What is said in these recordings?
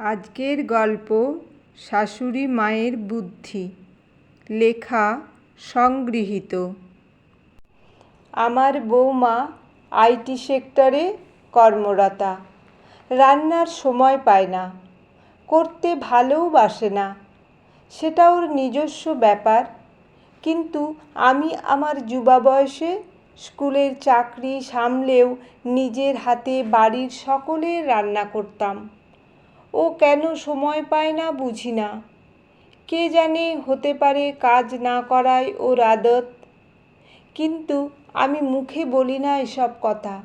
আজকের গল্প শাশুড়ি মায়ের বুদ্ধি। লেখা সংগৃহীত। আমার বৌমা আইটি সেক্টরে কর্মরতা। রান্নার সময় পায় না। করতে ভালোও বাসে না। সেটা ওর নিজস্ব ব্যাপার। কিন্তু আমি আমার যুবা বয়সে স্কুলের চাকরি সামলেও নিজের হাতে বাড়ির সকলের রান্না করতাম। ও কেন সময় পায় না বুঝি না। কে জানে হতে পারে কাজ না করায় ওর আদত। কিন্তু আমি মুখে বলি না এসব কথা।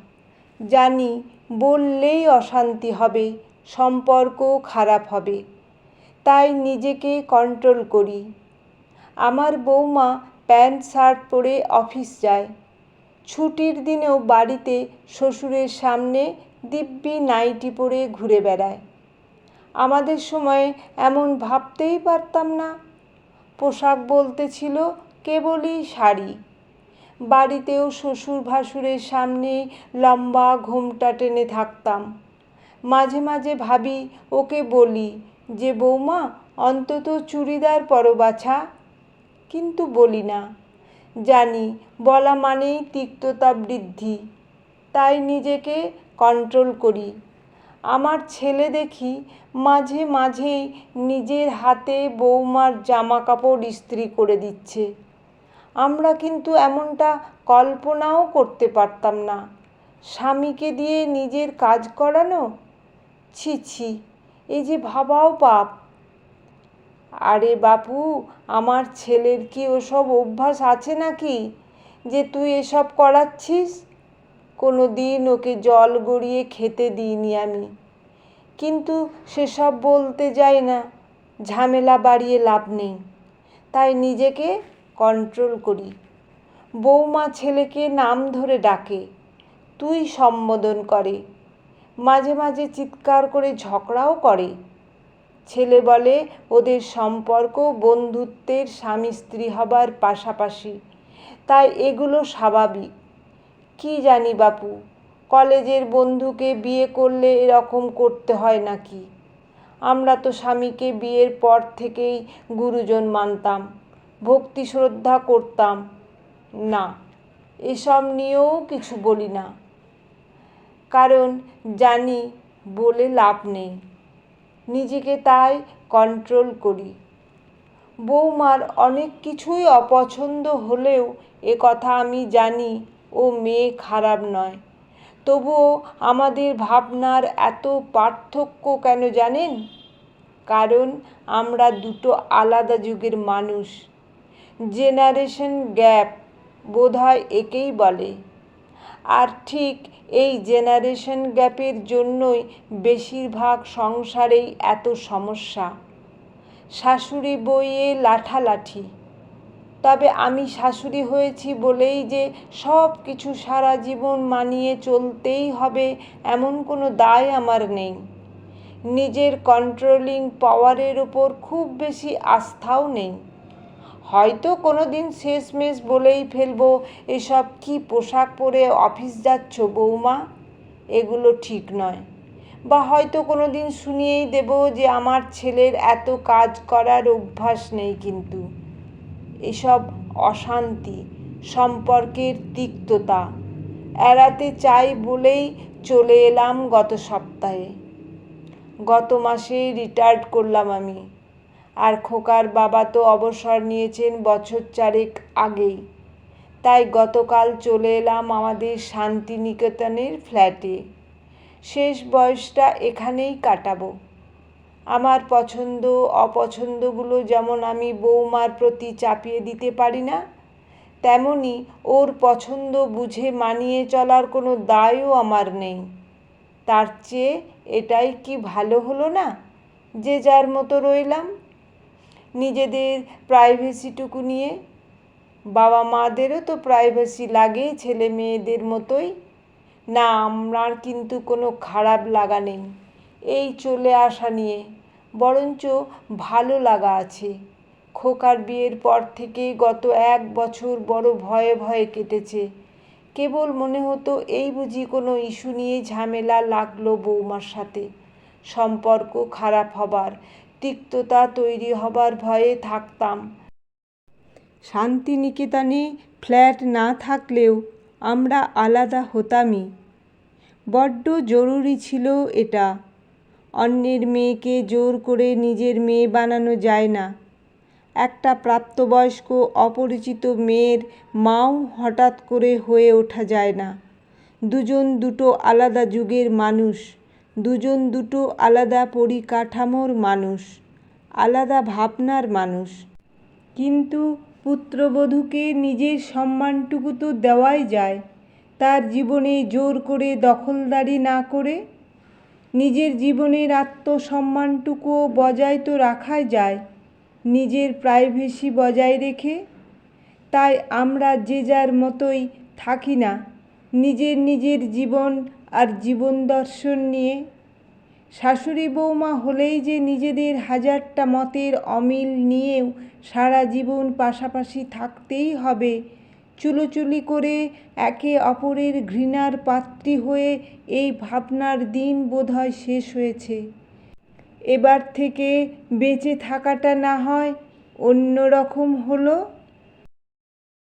জানি বললেই অশান্তি হবে সম্পর্ক খারাপ হবে। তাই নিজেকে কন্ট্রোল করি। আমার বৌমা প্যান্ট, শার্ট পরে অফিস যায়। ছুটির দিনেও বাড়িতে শ্বশুরের সামনে দিব্যি নাইটি পরে ঘুরে বেড়ায়। আমাদের সময়ে এমন ভাবতেই পারতাম না। পোশাক বলতে ছিল কেবলই শাড়ি। বাড়িতেও শ্বশুর ভাসুরের সামনে লম্বা ঘোমটা টেনে থাকতাম। মাঝে মাঝে ভাবি, ওকে বলি যে, বৌমা, অন্তত চুড়িদার পরো বাছা। কিন্তু বলি না। জানি বলা মানেই তিক্ততা বৃদ্ধি। তাই নিজেকে কন্ট্রোল করি। আমার ছেলে দেখি মাঝে মাঝেই নিজের হাতে বৌমার জামা কাপড় ইস্ত্রি করে দিচ্ছে। আমরা কিন্তু এমনটা কল্পনাও করতে পারতাম না। স্বামীকে দিয়ে নিজের কাজ করানো? ছি ছি এই যে ভাবাও পাপ। আরে বাপু, আমার ছেলের কি ওসব অভ্যাস আছে নাকি যে তুই এসব করাচ্ছিস? কোনো দিন ওকে জল গড়িয়ে খেতে দিইনি আমি। কিন্তু সেসব বলতে যাই না, ঝামেলা বাড়িয়ে লাভ নেই, তাই নিজেকে কন্ট্রোল করি। বৌমা ছেলেকে নাম ধরে ডাকে, তুই সম্বোধন করে। মাঝে মাঝে চিৎকার করে ঝগড়াও করে। ছেলে বলে, ওদের সম্পর্ক বন্ধুত্বের স্বামী স্ত্রী হবার পাশাপাশি। তাই এগুলো স্বাভাবিক। কি জানি বাপু, কলেজের বন্ধুকে বিয়ে করলে এরকম করতে হয় নাকি? আমরা তো স্বামীকে বিয়ের পর থেকেই গুরুজন মানতাম, ভক্তি শ্রদ্ধা করতাম। না, এসব নিয়েও কিছু বলি না। কারণ জানি বলে লাভ নেই। নিজেকে তাই কন্ট্রোল করি। বৌমার অনেক কিছুই অপছন্দ হলেও এ কথা আমি জানি ও মেয়ে খারাপ নয়। তবুও আমাদের ভাবনার এত পার্থক্য কেন জানেন? কারণ আমরা দুটো আলাদা যুগের মানুষ। জেনারেশন গ্যাপ বোধহয় একেই বলে। আর ঠিক এই জেনারেশন গ্যাপের জন্যই বেশিরভাগ সংসারেই এত সমস্যা। শাশুড়ি বইয়ে লাঠালাঠি। তবে আমি শাশুড়ি হয়েছি বলেই যে সব কিছু সারা জীবন মানিয়ে চলতেই হবে, এমন কোনো দায় আমার নেই। নিজের কন্ট্রোলিং পাওয়ারের ওপর খুব বেশি আস্থাও নেই। হয়তো কোনো দিন শেষমেশ বলেই ফেলব, এসব কি পোশাক পরে অফিস যাচ্ছ বৌমা? এগুলো ঠিক নয়। বা হয়তো কোনো দিন শুনিয়েই দেব যে আমার ছেলের এত কাজ করার অভ্যাস নেই কিন্তু। এসব অশান্তি, সম্পর্কের তিক্ততা। এড়াতে চাই বলেই চলে এলাম গত সপ্তাহে। গত মাসে রিটায়ার্ড করলাম আমি। আর খোকার বাবা তো অবসর নিয়েছেন বছর চারেক আগেই। তাই গতকাল চলে এলাম আমাদের শান্তিনিকেতনের ফ্ল্যাটে শেষ বয়সটা এখানেই কাটাবো। আমার পছন্দ, অপছন্দগুলো যেমন আমি বৌমার প্রতি চাপিয়ে দিতে পারি না, তেমনি ওর পছন্দ বুঝে মানিয়ে চলার কোনো দায়ও আমার নেই। তার চেয়ে এটাই কি ভালো হলো না, যে যার মতো রইলাম? নিজেদের প্রাইভেসিটুকু নিয়ে? বাবা মাদেরও তো প্রাইভেসি লাগে ছেলে মেয়েদের মতোই। না, আমার কিন্তু কোনো খারাপ লাগা নেই। এই চলে আসা নিয়ে। বরঞ্চ ভালো লাগা আছে। খোকার বিয়ের পর থেকে গত এক বছর বড় ভয়ে ভয়ে কেটেছে। কেবল মনে হতো, এই বুঝি কোনো ইস্যু নিয়ে ঝামেলা লাগল বৌমার সাথে। সম্পর্ক খারাপ হবার, তিক্ততা তৈরি হবার ভয়ে থাকতাম। শান্তিনিকেতনে ফ্ল্যাট না থাকলেও আমরা আলাদা হতামই। বড্ড জরুরি ছিল এটা। অন্যের মেয়েকে জোর করে নিজের মেয়ে বানানো যায় না। একটা প্রাপ্তবয়স্ক অপরিচিত মেয়ের মাও হঠাৎ করে হয়ে ওঠা যায় না। দুজন দুটো আলাদা যুগের মানুষ, দুজন দুটো আলাদা পরিকাঠামোর মানুষ, আলাদা ভাবনার মানুষ। কিন্তু পুত্রবধূকে নিজের সম্মানটুকু তো দেওয়াই যায়, তার জীবনে জোর করে দখলদারি না করে নিজের জীবনের আত্মসম্মানটুকুও বজায় তো রাখাই যায়, নিজের প্রাইভেসি বজায় রেখে। তাই আমরা যে যার মতোই থাকি না, নিজের নিজের জীবন আর জীবন দর্শন নিয়ে। শাশুড়ি বৌমা হলেই যে নিজেদের হাজারটা মতের অমিল নিয়েও সারা জীবন পাশাপাশি থাকতেই হবে চুলোচুলি করে একে অপরের ঘৃণার পাত্রী হয়ে এই ভাবনার দিন বোধহয় শেষ হয়েছে। এবার থেকে বেঁচে থাকাটা না হয় অন্য রকম হলো